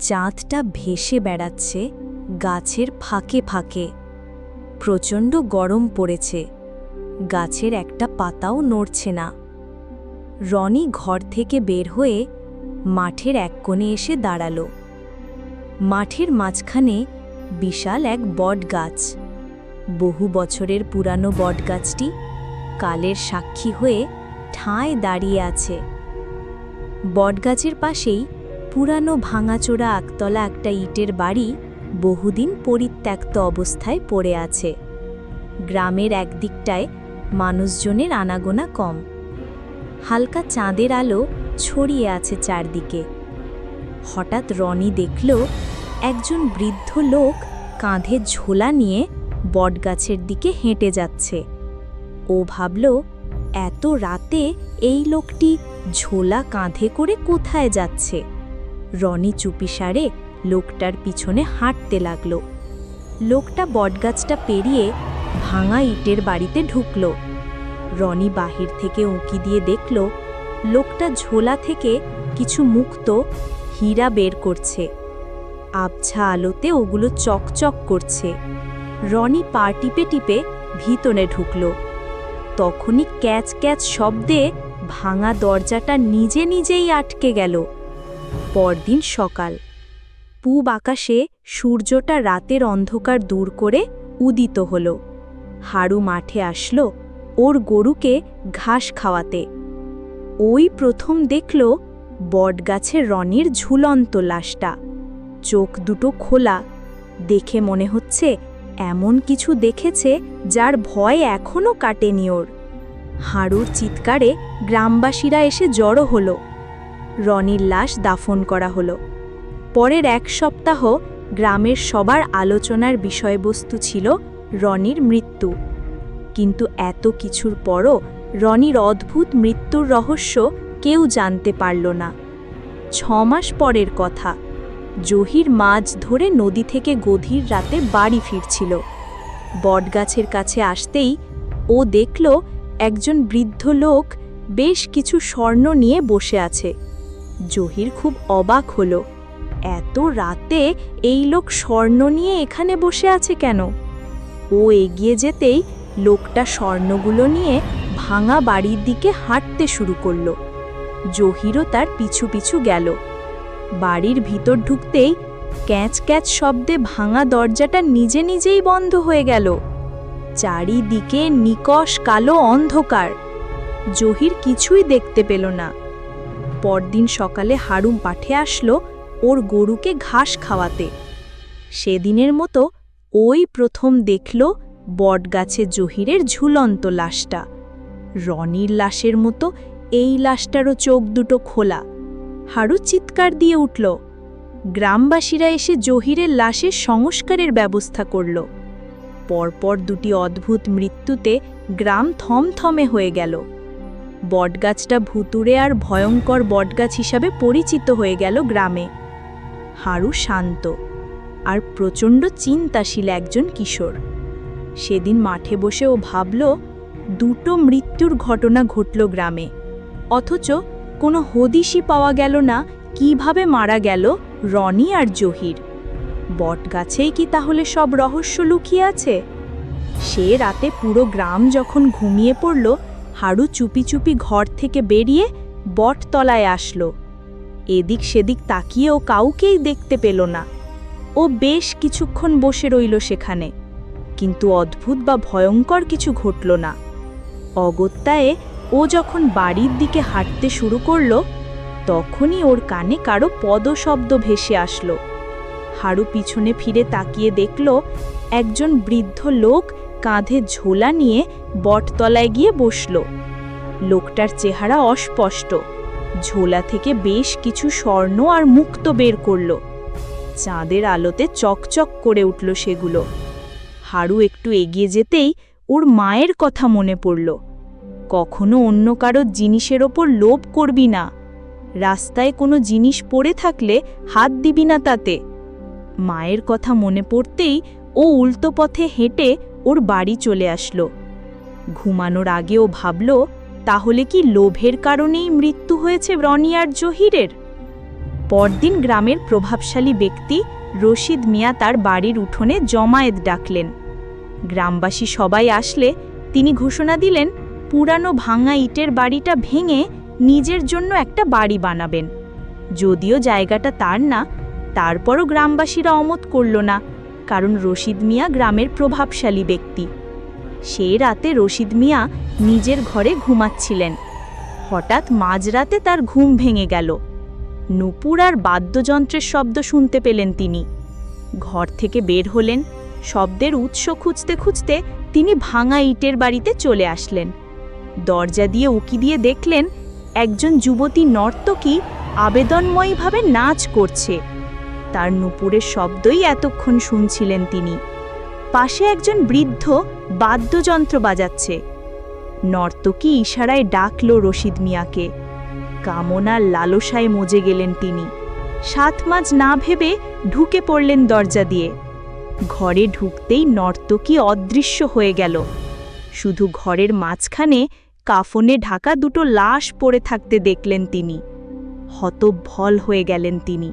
চাঁদটা ভেসে বেড়াচ্ছে গাছের ফাঁকে ফাঁকে। প্রচণ্ড গরম পড়েছে, গাছের একটা পাতাও নড়ছে না। রনি ঘর থেকে বের হয়ে মাঠের এক কোণে এসে দাঁড়াল। মাঠের মাঝখানে বিশাল এক বটগাছ। বহু বছরের পুরানো বটগাছটি কালের সাক্ষী হয়ে ঠায় দাঁড়িয়ে আছে। বটগাছের পাশেই পুরানো ভাঙাচোরা একতলা একটা ইটের বাড়ি বহুদিন পরিত্যক্ত অবস্থায় পড়ে আছে। গ্রামের একদিকটায় মানুষজনের আনাগোনা কম। হালকা চাঁদের আলো ছড়িয়ে আছে চারদিকে। হঠাৎ রনি দেখল, একজন বৃদ্ধ লোক কাঁধে ঝোলা নিয়ে বটগাছের দিকে হেঁটে যাচ্ছে। ও ভাবল, এত রাতে এই লোকটি ঝোলা কাঁধে করে কোথায় যাচ্ছে? রনি চুপিসারে লোকটার পিছনে হাঁটতে লাগল। লোকটা বটগাছটা পেরিয়ে ভাঙা ইটের বাড়িতে ঢুকল। রনি বাহির থেকে উঁকি দিয়ে দেখল, লোকটা ঝোলা থেকে কিছু মুক্ত হীরা বের করছে। আবছা আলোতে ওগুলো চকচক করছে। রনি পা টিপে টিপে ভিতরে ঢুকল। তখনই ক্যাচ ক্যাচ শব্দে ভাঙা দরজাটা নিজে নিজেই আটকে গেল। পরদিন সকাল। পূব আকাশে সূর্যটা রাতের অন্ধকার দূর করে উদিত হল। হাড়ু মাঠে আসলো ওর গরুকে ঘাস খাওয়াতে। ওই প্রথম দেখল বটগাছের রনির ঝুলন্ত লাশটা। চোখ দুটো খোলা। দেখে মনে হচ্ছে এমন কিছু দেখেছে যার ভয় এখনও কাটেনি ওর। হাড়ুর চিৎকারে গ্রামবাসীরা এসে জড়ো হলো। রনির লাশ দাফন করা হলো। পরের এক সপ্তাহ গ্রামের সবার আলোচনার বিষয়বস্তু ছিল রনির মৃত্যু। কিন্তু এত কিছুর পরও রনির অদ্ভুত মৃত্যুর রহস্য কেউ জানতে পারল না। ছমাস পরের কথা, জহির মাছ ধরে নদী থেকে গভীর রাতে বাড়ি ফিরছিল। বটগাছের কাছে আসতেই ও দেখল একজন বৃদ্ধ লোক বেশ কিছু স্বর্ণ নিয়ে বসে আছে। জহির খুব অবাক হলো। এত রাতে এই লোক স্বর্ণ নিয়ে এখানে বসে আছে কেন? ও এগিয়ে যেতেই লোকটা স্বর্ণগুলো নিয়ে ভাঙা বাড়ির দিকে হাঁটতে শুরু করল। জহিরও তার পিছু পিছু গেল। বাড়ির ভিতর ঢুকতেই ক্যাঁচ ক্যাচ শব্দে ভাঙা দরজাটা নিজে নিজেই বন্ধ হয়ে গেল। চারিদিকে নিকশ কালো অন্ধকার। জহির কিছুই দেখতে পেল না। পরদিন সকালে হারুম পাঠে আসলো ওর গরুকে ঘাস খাওয়াতে। সেদিনের মতো ওই প্রথম দেখল বটগাছে জহিরের ঝুলন্ত লাশটা। রনির লাশের মতো এই লাশটারও চোখ দুটো খোলা। হাড়ু চিৎকার দিয়ে উঠল। গ্রামবাসীরা এসে জহিরের লাশের সংস্কারের ব্যবস্থা করল। পরপর দুটি অদ্ভুত মৃত্যুতে গ্রাম থমথমে হয়ে গেল। বটগাছটা ভুতুরে আর ভয়ঙ্কর বটগাছ হিসাবে পরিচিত হয়ে গেল গ্রামে। হাড়ু শান্ত আর প্রচণ্ড চিন্তাশীল একজন কিশোর। সেদিন মাঠে বসে ও ভাবল, দুটো মৃত্যুর ঘটনা ঘটল গ্রামে। অথচ কোনো হদিশই পাওয়া গেল না, কীভাবে মারা গেল রনি আর জহির। বটগাছেই কি তাহলে সব রহস্য লুকিয়ে আছে? সে রাতে পুরো গ্রাম যখন ঘুমিয়ে পড়ল হাড়ু চুপি চুপি ঘর থেকে বেরিয়ে বটতলায় আসলো। এদিক সেদিক তাকিয়েও কাউকেই দেখতে পেল না। ও বেশ কিছুক্ষণ বসে রইল সেখানে, কিন্তু অদ্ভুত বা ভয়ঙ্কর কিছু ঘটল না। অগত্যায়ে ও যখন বাড়ির দিকে হাঁটতে শুরু করল, তখনই ওর কানে কারও পদশব্দ ভেসে আসলো। হাড়ু পিছনে ফিরে তাকিয়ে দেখল, একজন বৃদ্ধ লোক কাঁধে ঝোলা নিয়ে বটতলায় গিয়ে বসল। লোকটার চেহারা অস্পষ্ট। ঝোলা থেকে বেশ কিছু স্বর্ণ আর মুক্ত বের করল। চাঁদের আলোতে চকচক করে উঠল সেগুলো। হাড়ু একটু এগিয়ে যেতেই ওর মায়ের কথা মনে পড়ল। কখনো অন্য কারও জিনিসের ওপর লোভ করবি না। রাস্তায় কোনো জিনিস পড়ে থাকলে হাত দিবি না তাতে। মায়ের কথা মনে পড়তেই ও উল্টো পথে হেঁটে ওর বাড়ি চলে আসলো। ঘুমানোর আগেও ভাবল, তাহলে কি লোভের কারণেই মৃত্যু হয়েছে রনি আর জহিরের? পরদিন গ্রামের প্রভাবশালী ব্যক্তি রশিদ মিয়া তার বাড়ির উঠোনে জমায়েত ডাকলেন। গ্রামবাসী সবাই আসলে তিনি ঘোষণা দিলেন, পুরানো ভাঙা ইটের বাড়িটা ভেঙে নিজের জন্য একটা বাড়ি বানাবেন। যদিও জায়গাটা তার না, তারপরও গ্রামবাসীরা অমত করল না। কারণ রশিদ মিয়া গ্রামের প্রভাবশালী ব্যক্তি। সেই রাতে রশিদ মিয়া নিজের ঘরে ঘুমাচ্ছিলেন। হঠাৎ মাঝরাতে তার ঘুম ভেঙে গেল। নুপুর আর বাদ্যযন্ত্রের শব্দ শুনতে পেলেন তিনি। ঘর থেকে বের হলেন, শব্দের উৎস খুঁজতে খুঁজতে তিনি ভাঙা ইটের বাড়িতে চলে আসলেন। দরজা দিয়ে উকি দিয়ে দেখলেন, একজন যুবতী নর্তকী আবেদনময়ীভাবে নাচ করছে। তার নুপুরের শব্দই এতক্ষণ শুনছিলেন তিনি। পাশে একজন বৃদ্ধ বাদ্যযন্ত্র বাজাচ্ছে। নর্তকী ইশারায় ডাকল রশিদ মিয়াকে। কামনার লালসায় মজে গেলেন তিনি। সাত মাঝ না ভেবে ঢুকে পড়লেন দরজা দিয়ে। ঘরে ঢুকতেই নর্তকী অদৃশ্য হয়ে গেল। শুধু ঘরের মাঝখানে কাফনে ঢাকা দুটো লাশ পড়ে থাকতে দেখলেন তিনি। হতভল হয়ে গেলেন তিনি।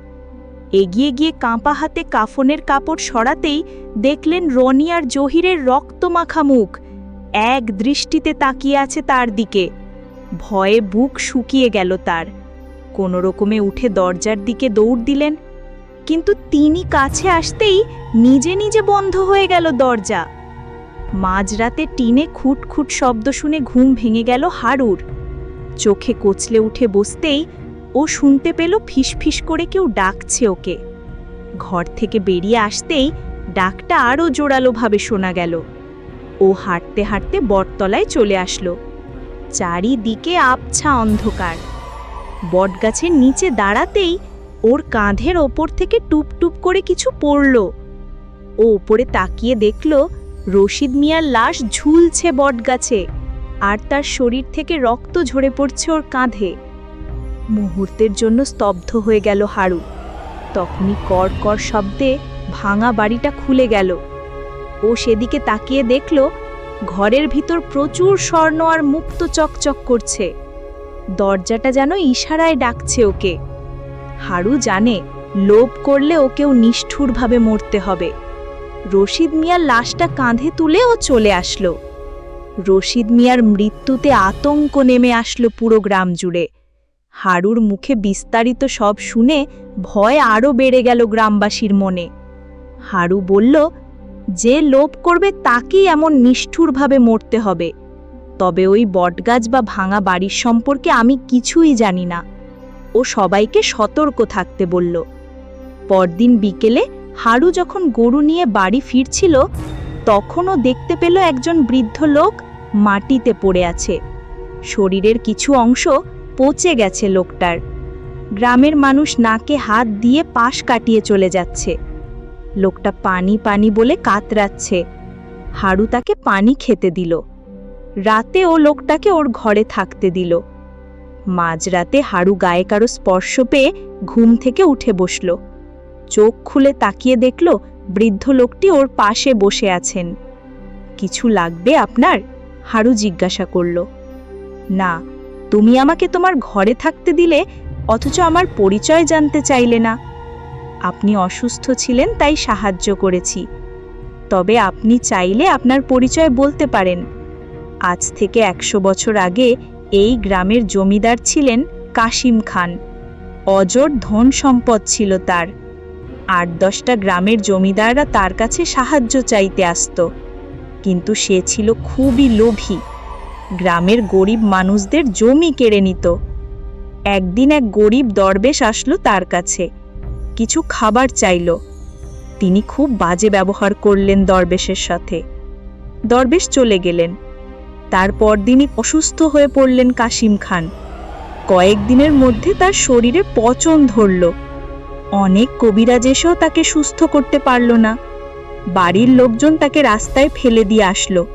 এগিয়ে গিয়ে কাঁপা হাতে কাফনের কাপড় সরাতেই দেখলেন রনি আর জহিরের রক্তমাখা মুখ এক দৃষ্টিতে তাকিয়ে আছে তার দিকে। ভয়ে বুক শুকিয়ে গেল তার। কোনো রকমে উঠে দরজার দিকে দৌড় দিলেন। কিন্তু তিনি কাছে আসতেই নিজে নিজে বন্ধ হয়ে গেল দরজা। মাঝরাতে টিনে খুটখুট শব্দ শুনে ঘুম ভেঙে গেল হাড়ুর চোখে কোচলে উঠে বসতেই ও শুনতে পেল ফিসফিস করে কেউ ডাকছে ওকে। ঘর থেকে বেরিয়ে আসতেই ডাকটা আরও জোরালোভাবে শোনা গেল। ও হাঁটতে হাঁটতে বটতলায় চলে আসলো। চারিদিকে আবছা অন্ধকার। বটগাছের নিচে দাঁড়াতেই ওর কাঁধের ওপর থেকে টুপ টুপ করে কিছু পড়ল। ও ওপরে তাকিয়ে দেখল রশিদ মিয়ার লাশ ঝুলছে বটগাছে, আর তার শরীর থেকে রক্ত ঝরে পড়ছে ওর কাঁধে। মুহূর্তের জন্য স্তব্ধ হয়ে গেল হাড়ু তখনই কর কর শব্দে ভাঙা বাড়িটা খুলে গেল। ও সেদিকে তাকিয়ে দেখল, ঘরের ভিতর প্রচুর স্বর্ণ আর মুক্ত চকচক করছে। দরজাটা যেন ইশারায় ডাকছে ওকে। হাড়ু জানে, লোভ করলে ওকেও নিষ্ঠুরভাবে মরতে হবে। রশিদ মিয়ার লাশটা কাঁধে তুলে ও চলে আসলো। রশিদ মিয়ার মৃত্যুতে আতঙ্ক নেমে আসলো পুরো গ্রাম জুড়ে। হাড়ুর মুখে বিস্তারিত সব শুনে ভয় আরও বেড়ে গেল গ্রামবাসীর মনে। হাড়ু বলল, যে লোভ করবে তাকেই এমন নিষ্ঠুরভাবে মরতে হবে। তবে ওই বটগাছ বা ভাঙা বাড়ির সম্পর্কে আমি কিছুই জানি না। ও সবাইকে সতর্ক থাকতে বলল। পরদিন বিকেলে হাড়ু যখন গরু নিয়ে বাড়ি ফিরছিল, তখনও দেখতে পেল একজন বৃদ্ধ লোক মাটিতে পড়ে আছে। শরীরের কিছু অংশ পচে গেছে লোকটার। গ্রামের মানুষ নাকে হাত দিয়ে পাশ কাটিয়ে চলে যাচ্ছে। লোকটা পানি পানি বলে কাতরাচ্ছে। হাড়ু তাকে পানি খেতে দিল। রাতে ও লোকটাকে ওর ঘরে থাকতে দিল। মাঝরাতে হাড়ু গায়ে কারও স্পর্শ পেয়ে ঘুম থেকে উঠে বসল। চোখ খুলে তাকিয়ে দেখল বৃদ্ধ লোকটি ওর পাশে বসে আছেন। কিছু লাগবে আপনার? হাড়ু জিজ্ঞাসা করল। না তুমি আমাকে তোমার ঘরে থাকতে দিলে, অথচ আমার পরিচয় জানতে চাইলে না। আপনি অসুস্থ ছিলেন, তাই সাহায্য করেছি। তবে আপনি চাইলে আপনার পরিচয় বলতে পারেন। আজ থেকে একশো বছর আগে এই গ্রামের জমিদার ছিলেন কাশিম খান। অজর ধন সম্পদ ছিল তার। আট দশটা গ্রামের জমিদাররা তার কাছে সাহায্য চাইতে আসত। কিন্তু সে ছিল খুবই লোভী। গ্রামের গরিব মানুষদের জমি কেড়ে নিত। একদিন এক গরিব দরবেশ আসলো তার কাছে। কিছু খাবার চাইল। তিনি খুব বাজে ব্যবহার করলেন দরবেশের সাথে। দরবেশ চলে গেলেন। তারপর দিনই অসুস্থ হয়ে পড়লেন কাশিম খান। কয়েকদিনের মধ্যে তার শরীরে পচন ধরল। অনেক কবিরাজ এসেও তাকে সুস্থ করতে পারল না। বাড়ির লোকজন তাকে রাস্তায় ফেলে দিয়ে আসলো।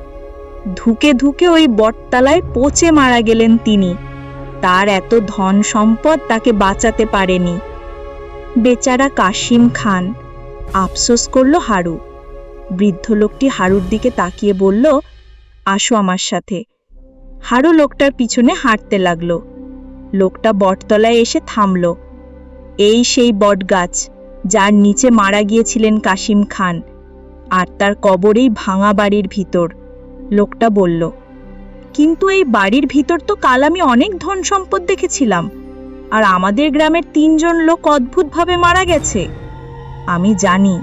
ধুকে ধুকে ওই বটতলায় পচে মারা গেলেন তিনি। তার এত ধন সম্পদ তাকে বাঁচাতে পারেনি। বেচারা কাশিম খান। আফসোস করল হাড়ু বৃদ্ধ লোকটি হাড়ুর দিকে তাকিয়ে বলল, আসো আমার সাথে। হাড়ু লোকটার পিছনে হাঁটতে লাগল। লোকটা বটতলায় এসে থামল। এই সেই বটগাছ, যার নিচে মারা গিয়েছিলেন কাশিম খান, আর তার কবরেই ভাঙা বাড়ির ভিতর। লোকটা বলল, কিন্তু এই বাড়ির ভিতর তো কাল আমি অনেক ধন সম্পদ দেখেছিলাম, আর আমাদের গ্রামের তিনজন লোক অদ্ভুতভাবে মারা গেছে। আমি জানি।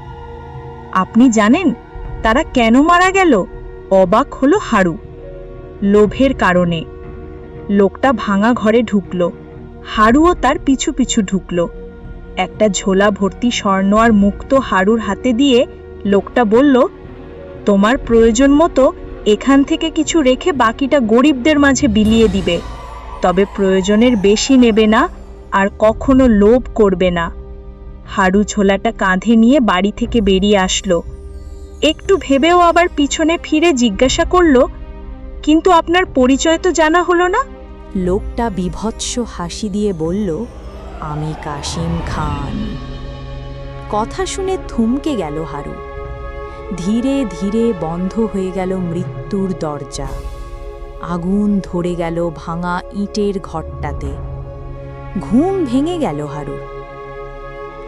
আপনি জানেন তারা কেন মারা গেল? অবাক হলো হাড়ু লোভের কারণে। লোকটা ভাঙা ঘরে ঢুকলো। হাড়ুও তার পিছু পিছু ঢুকলো। একটা ঝোলা ভর্তি স্বর্ণ আর মুক্ত হাড়ুর হাতে দিয়ে লোকটা বলল, তোমার প্রয়োজন মতো এখান থেকে কিছু রেখে বাকিটা গরিবদের মাঝে বিলিয়ে দিবে। তবে প্রয়োজনের বেশি নেবে না আর কখনো লোভ করবে না। হাড়ু ছোলাটা কাঁধে নিয়ে বাড়ি থেকে বেরিয়ে আসলো। একটু ভেবেও আবার পিছনে ফিরে জিজ্ঞাসা করল, কিন্তু আপনার পরিচয় তো জানা হলো না? লোকটা বিভৎস হাসি দিয়ে বলল, আমি কাশিম খান। কথা শুনে থমকে গেল হারু। ধীরে ধীরে বন্ধ হয়ে গেল মৃত্যুর দরজা। আগুন ধরে গেল ভাঙা ইটের ঘরটাতে। ঘুম ভেঙে গেল হারুর।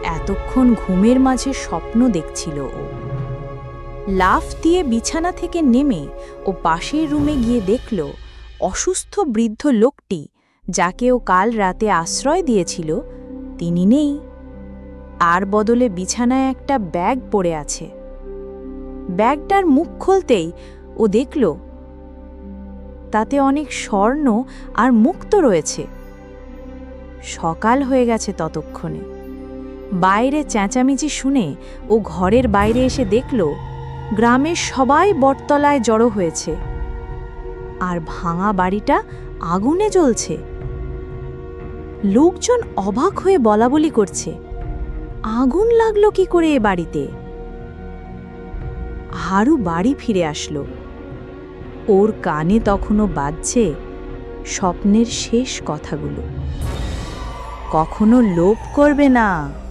এতক্ষণ ঘুমের মাঝে স্বপ্ন দেখছিল ও। লাফ দিয়ে বিছানা থেকে নেমে ও পাশের রুমে গিয়ে দেখল অসুস্থ বৃদ্ধ লোকটি, যাকে ও কাল রাতে আশ্রয় দিয়েছিল, তিনি নেই। আর বদলে বিছানায় একটা ব্যাগ পড়ে আছে। ব্যাগটার মুখ খুলতেই ও দেখল, তাতে অনেক স্বর্ণ আর মুক্ত রয়েছে। সকাল হয়ে গেছে ততক্ষণে। বাইরে চেঁচামেচি শুনে ও ঘরের বাইরে এসে দেখল, গ্রামের সবাই বটতলায় জড়ো হয়েছে। আর ভাঙা বাড়িটা আগুনে জ্বলছে। লোকজন অবাক হয়ে বলাবলি করছে, আগুন লাগল কি করে এ বাড়িতে? হারু বাড়ি ফিরে আসলো। ওর কানে তখনও বাজছে স্বপ্নের শেষ কথাগুলো। কখনো লোভ করবে না।